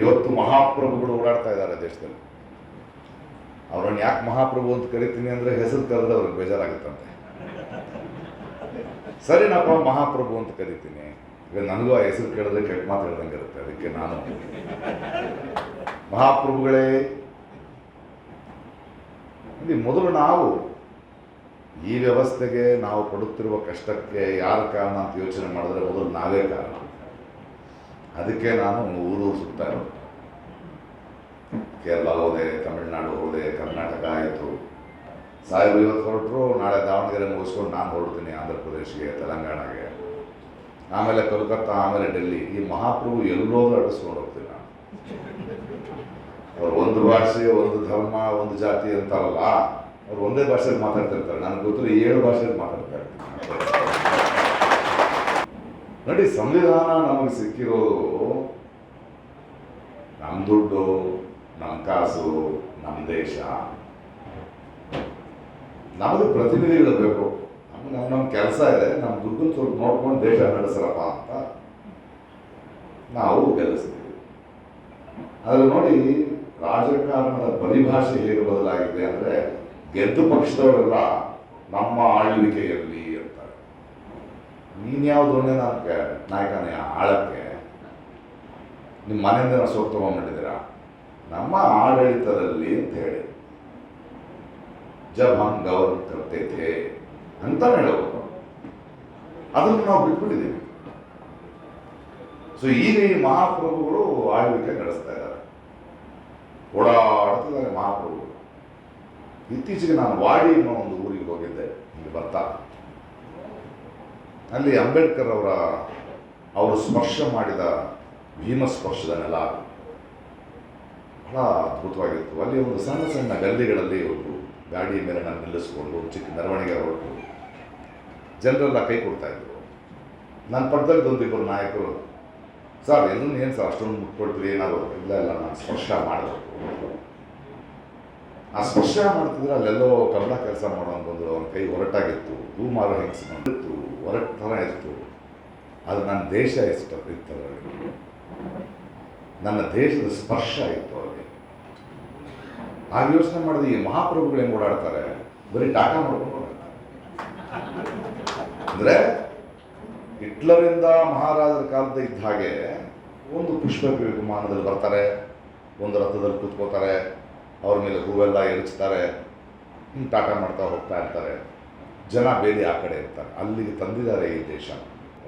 ಇವತ್ತು ಮಹಾಪ್ರಭುಗಳು ಓಡಾಡ್ತಾ ಇದ್ದಾರೆ ದೇಶದಲ್ಲಿ. ಅವರನ್ನು ಯಾಕೆ ಮಹಾಪ್ರಭು ಅಂತ ಕರಿತೀನಿ ಅಂದರೆ ಹೆಸರು ಕರೆದ್ರೆ ಅವ್ರಿಗೆ ಬೇಜಾರಾಗುತ್ತಂತೆ. ಸರಿನಪ್ಪ, ಮಹಾಪ್ರಭು ಅಂತ ಕರಿತೀನಿ. ಈಗ ನನಗೂ ಆ ಹೆಸರು ಕೇಳಿದ್ರೆ ಕೆಟ್ಟ ಮಾತು ಹೇಳ್ದಂಗೆ ಇರುತ್ತೆ, ಅದಕ್ಕೆ ನಾನು ಮಹಾಪ್ರಭುಗಳೇ, ಇಲ್ಲಿ ಮೊದಲು ನಾವು ಈ ವ್ಯವಸ್ಥೆಗೆ ನಾವು ಪಡುತ್ತಿರುವ ಕಷ್ಟಕ್ಕೆ ಯಾರು ಕಾರಣ ಅಂತ ಯೋಚನೆ ಮಾಡಿದ್ರೆ ಮೊದಲು ನಾವೇ ಕಾರಣ. ಅದಕ್ಕೆ ನಾನು ಊರು ಸುತ್ತಾ ಇರೋದು. ಕೇರಳ ಹೋದೆ, ತಮಿಳುನಾಡು ಹೋದೆ, ಕರ್ನಾಟಕ ಆಯಿತು. ಸಾಹೇಬರು ಇವತ್ತು ಹೊರಟರು, ನಾಳೆ ದಾವಣಗೆರೆ ಮುಗಿಸ್ಕೊಂಡು ನಾನು ಹೊರಡ್ತೀನಿ ಆಂಧ್ರ ಪ್ರದೇಶಕ್ಕೆ ತೆಲಂಗಾಣಗೆ. ಆಮೇಲೆ ಕೋಲ್ಕತ್ತಾ, ಆಮೇಲೆ ಡೆಲ್ಲಿ. ಈ ಮಹಾಪ್ರಭು ಎಲ್ಲೋದ್ರೂ ಅಡಿಸ್ಕೊಂಡು ಹೋಗ್ತೀನಿ ನಾನು. ಅವ್ರು ಒಂದು ಭಾಷೆ, ಒಂದು ಧರ್ಮ, ಒಂದು ಜಾತಿ ಅಂತಾರಲ್ಲ, ಅವ್ರು ಒಂದೇ ಭಾಷೆಯಲ್ಲಿ ಮಾತಾಡ್ತಿರ್ತಾರೆ. ನನಗೆ ಗೊತ್ತಿಲ್ಲ, ಏಳು ಭಾಷೆಯಲ್ಲಿ ಮಾತಾಡ್ತಾ ಇರ್ತೀನಿ ನೋಡಿ, ಸಂವಿಧಾನ ನಮಗೆ ಸಿಕ್ಕಿರೋದು ನಮ್ಮ ದುಡ್ಡು ನಮ್ಮ ಕಾಸು ನಮ್ಮ ದೇಶ. ನಮಗೆ ಪ್ರತಿನಿಧಿಗಳು ಬೇಕು. ನಮ್ಗೆ ನಮ್ಮ ನಮ್ಮ ಕೆಲಸ ಇದೆ ನಮ್ಮ ದುಡ್ಡು ಸ್ವಲ್ಪ ನೋಡ್ಕೊಂಡು ದೇಶ ನಡೆಸರಪ್ಪ ಅಂತ ನಾವು ಗೆಲ್ಲಿಸ್ತೀವಿ. ಆದರೆ ನೋಡಿ, ರಾಜಕಾರಣದ ಪರಿಭಾಷೆ ಹೇಗೆ ಬದಲಾಗಿದೆ ಅಂದರೆ ಗೆದ್ದು ಪಕ್ಷದವರೆಲ್ಲ ನಮ್ಮ ಆಳ್ವಿಕೆಯಲ್ಲಿ ಅಂತಾರೆ. ನೀನು ಯಾವ ನಾಯಕನೇ? ಆಳಕ್ಕೆ? ನಿಮ್ಮ ಮನೆಯಿಂದ ಸೋಪ್ ತಗೊಂಡ್ಬಿಟ್ಟಿದ್ದೀರಾ ನಮ್ಮ ಆಡಳಿತದಲ್ಲಿ ಅಂತ ಹೇಳಿ. ಜಬ್ ಹಂಗ್ ಗೌರವ ತರ್ತೈತೆ ಅಂತ ಹೇಳಬೇಕು. ಅದನ್ನು ನಾವು ಬಿಟ್ಬಿಟ್ಟಿದ್ದೀವಿ. ಸೊ ಈಗ ಈ ಮಹಾಪ್ರಭುಗಳು ಆಳ್ವಿಕೆ ನಡೆಸ್ತಾ ಇದ್ದಾರೆ. ಓಡಾಡ್ತಿದ್ದಾರೆ ಮಹಾಪ್ರಭುಗಳು. ಇತ್ತೀಚೆಗೆ ನಾನು ವಾಡಿ ಅನ್ನೋ ಒಂದು ಊರಿಗೆ ಹೋಗಿದ್ದೆ. ಇಲ್ಲಿ ಬರ್ತಾ. ಅಲ್ಲಿ ಅಂಬೇಡ್ಕರ್ ಅವರ, ಅವರು ಸ್ಪರ್ಶ ಮಾಡಿದ ಭೀಮ ಸ್ಪರ್ಶದ ನೆಲ ಬಹಳ ಅದ್ಭುತವಾಗಿತ್ತು. ಅಲ್ಲಿ ಒಂದು ಸಣ್ಣ ಸಣ್ಣ ಗಲ್ಲಿಗಳಲ್ಲಿ ಒಂದು ಗಾಡಿ ಮೇಲೆ ನಾನು ನಿಲ್ಲಿಸ್ಕೊಂಡು ಒಂದು ಚಿಕ್ಕ ಮೆರವಣಿಗೆ ಹೊರಟು. ಜನರೆಲ್ಲ ಕೈ ಕೊಡ್ತಾ ಇದ್ರು. ನನ್ನ ಪಕ್ಕದಲ್ಲಿ ಒಂದಿಬ್ಬರು ನಾಯಕರು, ಸರ್ ಎಲ್ಲ ಏನು ಸರ್, ಅಷ್ಟೊಂದು ಮುಟ್ಕೊಳ್ತೀವಿ ಏನಾದ್ರು ಇಲ್ಲ ಇಲ್ಲ, ನಾನು ಸ್ಪರ್ಶ ಮಾಡಬೇಕು. ಆ ಸ್ಪರ್ಶ ಮಾಡ್ತಿದ್ರೆ ಅಲ್ಲೆಲ್ಲೋ ಕನ್ನಡ ಕೆಲಸ ಮಾಡೋನು ಒಂದು ಅವನ ಕೈ ಹೊರಟಾಗಿತ್ತು ಹೂ ಮಾರೋ ಮಾಡಿತ್ತು ಹೊರಟ ಥರ ಇತ್ತು. ಅದು ನನ್ನ ದೇಶ ಇಷ್ಟ ಇತ್ತು ನನ್ನ ದೇಶದ ಸ್ಪರ್ಶ ಇತ್ತು ಅವರಿಗೆ ಆ ಯೋಚನೆ ಮಾಡಿದ್ರೆ ಈ ಮಹಾಪ್ರಭುಗಳು ಹೆಂಗೆ ಓಡಾಡ್ತಾರೆ? ಬರೀ ಟಾಟಾ ಮಾಡ್ಕೊಂಡು ಅಂದರೆ ಹಿಟ್ಲರಿಂದ ಮಹಾರಾಜರ ಕಾಲದ ಇದ್ದ ಹಾಗೆ ಒಂದು ಪುಷ್ಪ ವಿಮಾನದಲ್ಲಿ ಬರ್ತಾರೆ, ಒಂದು ರಥದಲ್ಲಿ ಕೂತ್ಕೋತಾರೆ ಅವ್ರ ಮೇಲೆ ಹೂವೆಲ್ಲ ಎರಚ್ತಾರೆ ಟಾಟಾ ಮಾಡ್ತಾ ಹೋಗ್ತಾ ಇರ್ತಾರೆ. ಜನ ಬೇಲಿ ಆ ಕಡೆ ಇರ್ತಾರೆ. ಅಲ್ಲಿಗೆ ತಂದಿದ್ದಾರೆ ಈ ದೇಶ.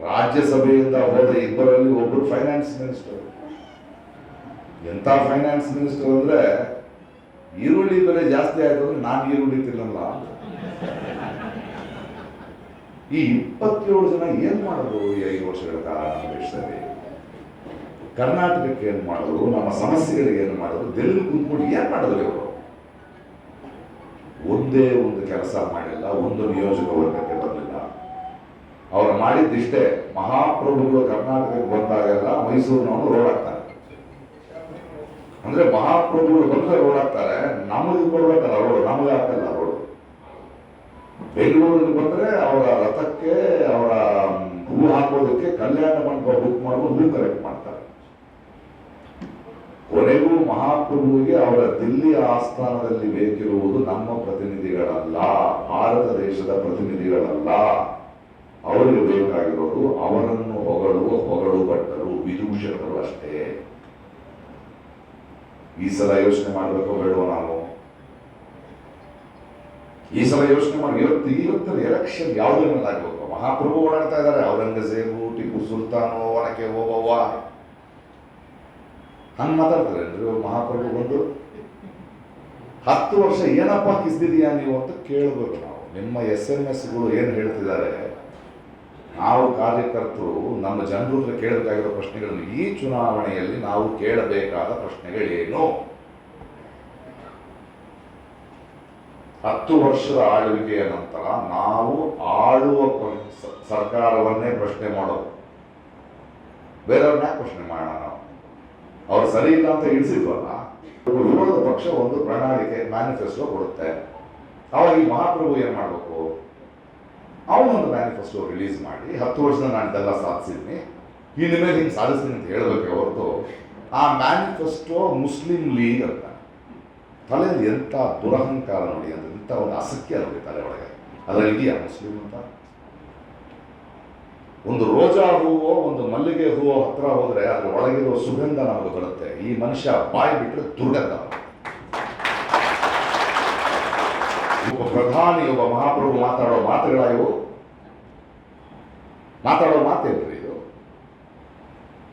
ರಾಜ್ಯಸಭೆಯಿಂದ ಹೋದ ಇಬ್ಬರಲ್ಲಿ ಒಬ್ಬರು ಫೈನಾನ್ಸ್ ಮಿನಿಸ್ಟರ್ ಎಂಥ ಫೈನಾನ್ಸ್ ಮಿನಿಸ್ಟರ್ ಅಂದರೆ, ಈರುಳ್ಳಿ ಬೆಲೆ ಜಾಸ್ತಿ ಆಯಿತು ಅಂದ್ರೆ ನಾನು ಈರುಳ್ಳಿ ತಿನ್ನಲ್ಲ ಈ ಇಪ್ಪತ್ತೇಳು ಜನ ಏನು ಮಾಡೋದು ಈ ಐದು ವರ್ಷಗಳ ಕಾಲ ನಮ್ಮ ದೇಶದಲ್ಲಿ? ಕರ್ನಾಟಕಕ್ಕೆ ಏನು ಮಾಡಿದ್ರು, ನಮ್ಮ ಸಮಸ್ಯೆಗಳಿಗೆ ಏನು ಮಾಡಿದ್ರು ಡೆಲ್ಲಿ ಕೂತ್ಕೊಂಡು ಏನು ಮಾಡಿದ್ರು ಇವರು? ಒಂದೇ ಒಂದು ಕೆಲಸ ಮಾಡಿಲ್ಲ, ಒಂದು ನಿಯೋಜಕ ವರ್ಗಕ್ಕೆ ಬರಲಿಲ್ಲ ಅವರು ಮಾಡಿದ್ದಿಷ್ಟೇ ಮಹಾಪ್ರಭುಗಳು ಕರ್ನಾಟಕಕ್ಕೆ ಬಂದಾಗೆಲ್ಲ ಮೈಸೂರಿನವನು ರೋಡ್ ಆಗ್ತಾರೆ ಅಂದ್ರೆ ಮಹಾಪ್ರಭುಗಳು ಬಂದ್ರೆ ರೋಡ್ ಆಗ್ತಾರೆ ನಮಗೆ ಕೊಡ್ಬೇಕಲ್ಲ ರೋಡ್ ನಮಗೆ ಆಗ್ತಲ್ಲ ರೋಡ್ ಬೆಂಗಳೂರಿಗೆ ಬಂದ್ರೆ ಅವರ ರಥಕ್ಕೆ, ಅವರ ಹೂ ಹಾಕೋದಕ್ಕೆ ಕಲ್ಯಾಣ ಮಂಟಪ ಬುಕ್ ಮಾಡ್ಕೊಂಡು ಹೂ ಕರೆಕ್ಟ್ ಕೊನೆಗೂ ಮಹಾಪ್ರಭುವಿಗೆ ಅವರ ದಿಲ್ಲಿ ಆಸ್ಥಾನದಲ್ಲಿ ಬೇಕಿರುವುದು ನಮ್ಮ ಪ್ರತಿನಿಧಿಗಳಲ್ಲ, ಭಾರತ ದೇಶದ ಪ್ರತಿನಿಧಿಗಳಲ್ಲ. ಅವರಿಗೆ ಬೇಕಾಗಿರೋದು ಅವರನ್ನು ಹೊಗಳುವ ಹೊಗಳು ಭಟ್ಟರು ವಿದೂಷಕರು ಅಷ್ಟೇ. ಈ ಸಲ ಯೋಚನೆ ಮಾಡಬೇಕು ಬೇಡುವ ನಾವು. ಈ ಸಲ ಯೋಚನೆ ಮಾಡಿ, ಇವತ್ತು, ಇವತ್ತಿನ ಎಲೆಕ್ಷನ್ ಯಾವುದ್ರ ಮೇಲೆ ಆಗಬೇಕು ಮಹಾಪ್ರಭು ಓಡಾಡ್ತಾ ಇದ್ದಾರೆ, ಔರಂಗಜೇಬು, ಟಿಪ್ಪು ಸುಲ್ತಾನು, ಒನಕೆ ಓಬವ್ವ. ಹಂಗೆ ಮಾತಾಡ್ತಾರೆ ಮಹಾಪ್ರಭು ಬಂದು, ಹತ್ತು ವರ್ಷ ಏನಪ್ಪ ಕಿಸ್ದಿದೀಯಾ ನೀವು ಅಂತ ಕೇಳಬೇಕು ನಾವು. ನಿಮ್ಮ ಎಸ್ ಎಂ ಎಸ್ಗಳು ಏನು ಹೇಳ್ತಿದ್ದಾರೆ? ನಾವು ಕಾರ್ಯಕರ್ತರು, ನಮ್ಮ ಜನರ ಹತ್ರ ಕೇಳಬೇಕಾಗಿರೋ ಪ್ರಶ್ನೆಗಳನ್ನು ಈ ಚುನಾವಣೆಯಲ್ಲಿ ನಾವು ಕೇಳಬೇಕಾದ ಪ್ರಶ್ನೆಗಳೇನು? ಹತ್ತು ವರ್ಷದ ಆಳ್ವಿಕೆಯ ನಂತರ ನಾವು ಆಳುವ ಸರ್ಕಾರವನ್ನೇ ಪ್ರಶ್ನೆ ಮಾಡೋದು. ಬೇರೆಯವ್ರನ್ನ ಪ್ರಶ್ನೆ ಮಾಡೋಣ? ಅವ್ರು ಸರಿ ಇಲ್ಲ ಅಂತ ಇಳಿಸಿದ್ವಲ್ಲ ವಿರೋಧ ಪಕ್ಷ ಒಂದು ಪ್ರಣಾಳಿಕೆ ಮ್ಯಾನಿಫೆಸ್ಟೋ ಕೊಡುತ್ತೆ. ಅವಾಗ ಈ ಮಹಾಪ್ರಭು ಏನು ಮಾಡಬೇಕು? ಅವನೊಂದು ಮ್ಯಾನಿಫೆಸ್ಟೋ ರಿಲೀಸ್ ಮಾಡಿ, ಹತ್ತು ವರ್ಷದ ನಾನು ಇದೆಲ್ಲ ಸಾಧಿಸಿದ್ನಿ, ಇನ್ನು ಮೇಲೆ ಹಿಂಗೆ ಸಾಧಿಸ್ತೀನಿ ಅಂತ ಹೇಳಬೇಕೆ ಹೊರತು, ಆ ಮ್ಯಾನಿಫೆಸ್ಟೋ ಮುಸ್ಲಿಂ ಲೀಗ್ ಅಂತ. ತಲೆಯಲ್ಲಿ ಎಂಥ ದುರಹಂಕಾರ ನೋಡಿ ಅಂತ ಇಂಥ ಒಂದು ಆಸಕ್ತಿ ನೋಡಿ ತಲೆ ಒಳಗೆ. ಅದರಲ್ಲಿ ಇದೆಯಾ ಮುಸ್ಲಿಂ ಅಂತ? ಒಂದು ರೋಜಾ ಹೂವೋ, ಒಂದು ಮಲ್ಲಿಗೆ ಹೂವೋ ಹತ್ರ ಹೋದರೆ ಅದ್ರ ಒಳಗಿರೋ ಸುಗಂಧ ನಮಗೆ ಬರುತ್ತೆ. ಈ ಮನುಷ್ಯ ಬಾಯಿ ಬಿಟ್ಟರೆ ದುರ್ಗಂಧ. ಒಬ್ಬ ಪ್ರಧಾನಿ, ಒಬ್ಬ ಮಹಾಪ್ರಭು ಮಾತಾಡೋ ಮಾತುಗಳ ಇವು. ಮಾತಾಡೋ ಮಾತೇನ್ರಿ ಇದು?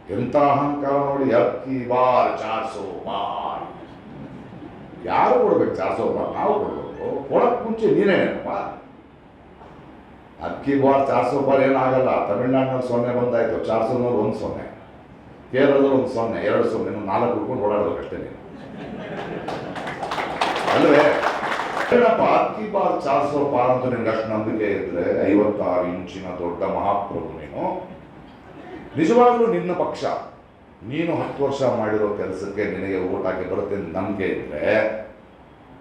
ಎಂಥ ಅಹಂಕಾರ ನೋಡಿ ಅಕ್ಕಿ ಬಾರ್ ಚಾರ್ಸೋ ಬಾರ್ ಯಾರು ಕೊಡ್ಬೇಕು ಚಾರ್ಸೋ ಬಾರ್? ನಾವು ಕೊಡ್ಬೇಕು. ಕೊಡಕ್ ಮುಂಚೆ ನೀನೇನಪ್ಪ ಅಕ್ಕಿ ಬಾರ್ ಚಾರ್ಸೋ ಬಾರ್ ಏನಾಗಲ್ಲ ತಮಿಳ್ನಾಡಿನಲ್ಲಿ ಸೊನ್ನೆ ಬಂದಾಯ್ತು. ಚಾರ್ಸೋನಲ್ಲಿ ಒಂದು ಸೊನ್ನೆ. ಕೇರಳದಲ್ಲಿ ಒಂದು ಸೊನ್ನೆ, ಎರಡು ಸೊನ್ನೆ ನಾಲ್ಕು ಹುಡ್ಕೊಂಡು ಓಡಾಡಬೇಕಷ್ಟೇ ನೀನು. ಅಲ್ವೇ? ಏನಪ್ಪ, ಅಕ್ಕಿ ಬಾರ್ ಚಾರ್ಸೋ ರೂಪಾಯಿ ಅಂತ ನಿನ್ಗೆ ಅಷ್ಟು ನಂಬಿಕೆ ಇದ್ರೆ ಐವತ್ತಾರು ಇಂಚಿನ ದೊಡ್ಡ ಮಹಾಪ್ರಭು ನೀನು. ನಿಜವಾಗ್ಲೂ ನಿನ್ನ ಪಕ್ಷ, ನೀನು ಹತ್ತು ವರ್ಷ ಮಾಡಿರೋ ಕೆಲಸಕ್ಕೆ ನಿನಗೆ ಓಟ್ ಹಾಕಿ ಬರುತ್ತೆ ಅಂತ ನಂಬಿಕೆ ಇದ್ರೆ,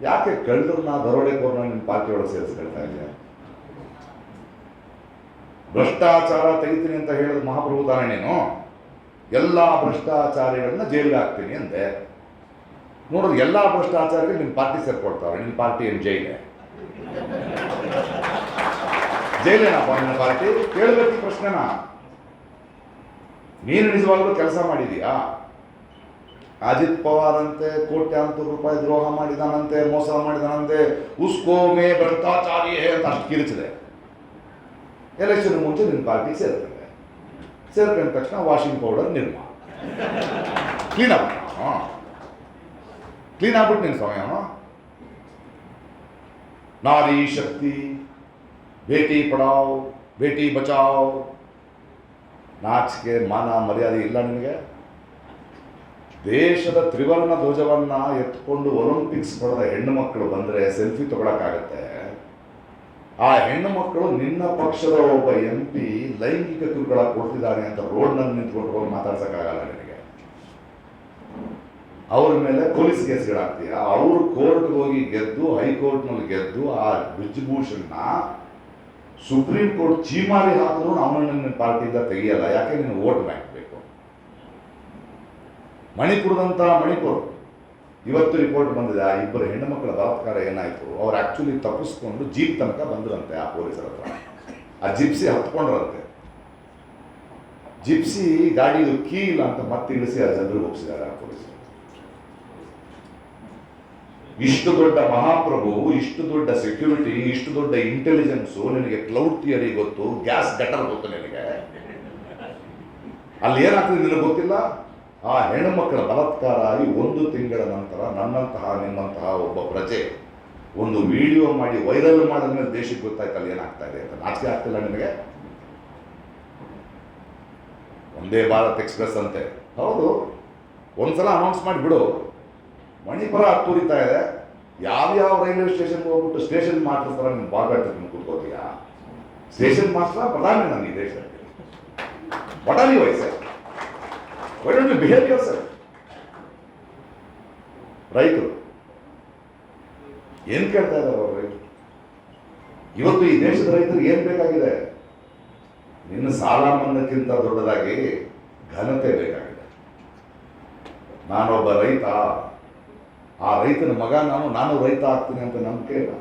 ಯಾಕೆ ಕಳ್ಳರನ್ನ ದರೋಡೆಕೋರ್ನ ನಿನ್ನ ನಿಮ್ಮ ಒಳಗೆ ಸೇರಿಸ್ಕೊಳ್ತಾ ಇದೆಯಾ ಭ್ರಷ್ಟಾಚಾರ ತೆಗಿತೀನಿ ಅಂತ ಹೇಳಿದ ಮಹಾಪ್ರಭು ತಾನೇ ನೀನು ಎಲ್ಲ ಭ್ರಷ್ಟಾಚಾರಿಗಳನ್ನ ಜೈಲಿಗೆ ಹಾಕ್ತೀನಿ ಅಂದೆ. ನೋಡಿದ್ರೆ ಎಲ್ಲ ಭ್ರಷ್ಟಾಚಾರಿಗಳು ನಿಮ್ಮ ಪಾರ್ಟಿ ಸೇರ್ಕೊಳ್ತಾರೆ ನಿಮ್ಮ ಪಾರ್ಟಿ ಏನು ಜೈಲೆ? ಜೈಲೇನಪ್ಪ ನಿಮ್ಮ ಪಾರ್ಟಿ? ಕೇಳಬೇಕು ಪ್ರಶ್ನೆನ. ನೀನು ನಿಜವಾಗ್ಲೂ ಕೆಲಸ ಮಾಡಿದೀಯಾ? ಅಜಿತ್ ಪವಾರ್ ಅಂತೆ ಕೋಟ್ಯಾಂತರ ರೂಪಾಯಿ ದ್ರೋಹ ಮಾಡಿದಾನಂತೆ, ಮೋಸ ಮಾಡಿದಾನಂತೆ ಉಸ್ಕೋಮೆ ಭ್ರಷ್ಟಾಚಾರಿ ಅಂತ ಅಷ್ಟು ಕಿರಿಚಿದೆ. ಎಲೆಕ್ಷನ್ ಮುಂಚೆ ನಿನ್ನ ಪಾರ್ಟಿ ಸೇರ್ಕೊಂಡೆ. ಸೇರ್ಕೊಂಡ ತಕ್ಷಣ ವಾಷಿಂಗ್ ಪೌಡರ್ ನಿರ್ಮ ಕ್ಲೀನ್ ಹಾಂ ಕ್ಲೀನ್ ಆಗ್ಬಿಟ್ಟು ನಿನ್ನ ಸಮಯ ನಾರಿ ಶಕ್ತಿ ಭೇಟಿ ಪಡಾವ್ ಭೇಟಿ ಬಚಾವ್. ನಾಚಿಕೆ, ಮಾನ, ಮರ್ಯಾದೆ ಇಲ್ಲ ನಿಮಗೆ ದೇಶದ ತ್ರಿವರ್ಣ ಧ್ವಜವನ್ನ ಎತ್ಕೊಂಡು ಒಲಿಂಪಿಕ್ಸ್ ಪಡೆದ ಹೆಣ್ಣು ಮಕ್ಕಳು ಬಂದರೆ ಸೆಲ್ಫಿ ತಗೊಳಕ್ಕಾಗತ್ತೆ. ಆ ಹೆಣ್ಣು ಮಕ್ಕಳು ನಿನ್ನ ಪಕ್ಷದ ಒಬ್ಬ ಎಂ ಪಿ ಲೈಂಗಿಕ ಕಿರುಕುಳ ಕೊಡ್ತಿದ್ದಾನೆ ಅಂತ ರೋಡ್ನಲ್ಲಿ ನಿಂತ್ಕೊಂಡು ಹೋಗಿ ಮಾತಾಡ್ಸೋಕ್ಕಾಗಲ್ಲ ನಿನಗೆ. ಅವ್ರ ಮೇಲೆ ಪೊಲೀಸ್ ಕೇಸ್ಗಳಾಗ್ತೀಯ? ಅವರು ಕೋರ್ಟ್ ಹೋಗಿ ಗೆದ್ದು, ಹೈಕೋರ್ಟ್ನಲ್ಲಿ ಗೆದ್ದು ಆ ಬ್ರಿಜ್ಭೂಷಣ್ನ ಸುಪ್ರೀಂ ಕೋರ್ಟ್ ಚೀಮಾರಿ ಹಾಕಿದ್ರು ಅವನನ್ನ ಪಾರ್ಟಿಯಿಂದ ತೆಗೆಯಲ್ಲ. ಯಾಕೆ? ನೀನು ವೋಟ್ ಬ್ಯಾಂಕ್ ಬೇಕು. ಮಣಿಪುರದಂತಹ ಮಣಿಪುರ. ಇವತ್ತು ರಿಪೋರ್ಟ್ ಬಂದಿದೆ, ಆ ಇಬ್ಬರು ಹೆಣ್ಣು ಮಕ್ಕಳ ಬಲಾತ್ಕಾರ ಏನಾಯಿತು? ಅವ್ರು ಆ್ಯಕ್ಚುಲಿ ತಪ್ಪಿಸ್ಕೊಂಡು ಜೀಪ್ ತನಕ ಬಂದ್ರಂತೆ ಆ ಪೊಲೀಸರ ಹತ್ರ. ಆ ಜಿಪ್ಸಿ ಹತ್ಕೊಂಡ್ರಂತೆ. ಜಿಪ್ಸಿ ಗಾಡಿದು ಕೀ ಇಲ್ಲ ಅಂತ ಮತ್ತೆ ಇಳಿಸಿ ಆ ಜನರಿಗೆ ಒಪ್ಪಿಸಿದ್ದಾರೆ ಆ ಪೊಲೀಸರು. ಇಷ್ಟು ದೊಡ್ಡ ಮಹಾಪ್ರಭು ಇಷ್ಟು ದೊಡ್ಡ ಸೆಕ್ಯೂರಿಟಿ ಇಷ್ಟು ದೊಡ್ಡ ಇಂಟೆಲಿಜೆನ್ಸು ನಿನಗೆ ಕ್ಲೌಡ್ ಥಿಯರಿ ಗೊತ್ತು ಗ್ಯಾಸ್ ಗಟರ್ ಗೊತ್ತು ನಿನಗೆ. ಅಲ್ಲಿ ಏನಾಗ್ತದೆ ನಿನಗೆ ಗೊತ್ತಿಲ್ಲ? ಆ ಹೆಣ್ಣುಮಕ್ಕಳ ಬಲತ್ಕಾರ ಆಗಿ ಒಂದು ತಿಂಗಳ ನಂತರ ನನ್ನಂತಹ ನಿಮ್ಮಂತಹ ಒಬ್ಬ ಪ್ರಜೆ ಒಂದು ವಿಡಿಯೋ ಮಾಡಿ ವೈರಲ್ ಮಾಡಿದ ಮೇಲೆ ದೇಶಕ್ಕೆ ಗೊತ್ತಾಯ್ತಲ್ಲ ಏನಾಗ್ತಾ ಇದೆ ಅಂತ. ನಾಚಿಕೆ ಆಗ್ತಿಲ್ಲ ನಿಮಗೆ? ಒಂದೇ ಭಾರತ್ ಎಕ್ಸ್ಪ್ರೆಸ್ ಅಂತೆ. ಹೌದು. ಒಂದ್ಸಲ ಅನೌನ್ಸ್ ಮಾಡಿ ಬಿಡು. ಮಣಿಪುರ ತುರಿತಾ ಇದೆ. ಯಾವ್ಯಾವ ರೈಲ್ವೆ ಸ್ಟೇಷನ್ಗೆ ಹೋಗ್ಬಿಟ್ಟು ಸ್ಟೇಷನ್ ಮಾಸ್ಟರ್ ಥರ ನೀನು ನಿಮ್ಗೆ ಕೂತ್ಕೋತೀಯಾ? ಸ್ಟೇಷನ್ ಮಾಸ್ಟರ್ ಪ್ರಧಾನಿ ನಾನು ಈ ದೇಶದಲ್ಲಿ you why don't you behave sir. ರೈತರು. ಏನು ಕೇಳ್ತಾ ಇದ್ದಾರೆ ಅವರು ರೈತರು? ಇವತ್ತು ಈ ದೇಶದ ರೈತರು ಏನು ಬೇಕಾಗಿದೆ? ನಿನ್ನ ಸಾಲ ಮನ್ನಕ್ಕಿಂತ ದೊಡ್ಡದಾಗಿ ಘನತೆ ಬೇಕಾಗಿದೆ. ನಾನೊಬ್ಬ ರೈತ. ಆ ರೈತನ ಮಗ ನಾನು ನಾನು ರೈತ ಆಗ್ತೀನಿ ಅಂತ ನಂಬಿಕೆ ಇಲ್ಲ.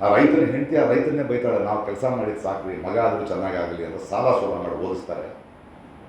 ಆ ರೈತನ ಹೆಂಡತಿ ಆ ರೈತನೇ ಬೈತಾಳೆ, ನಾವು ಕೆಲಸ ಮಾಡಿದ್ದು ಸಾಕ್ರಿ, ಮಗ ಆದರೂ ಚೆನ್ನಾಗಾಗಲಿ ಅಂತ ಸಾಲ ಸೋಲ ಮಾಡಿ ಓದಿಸ್ತಾರೆ.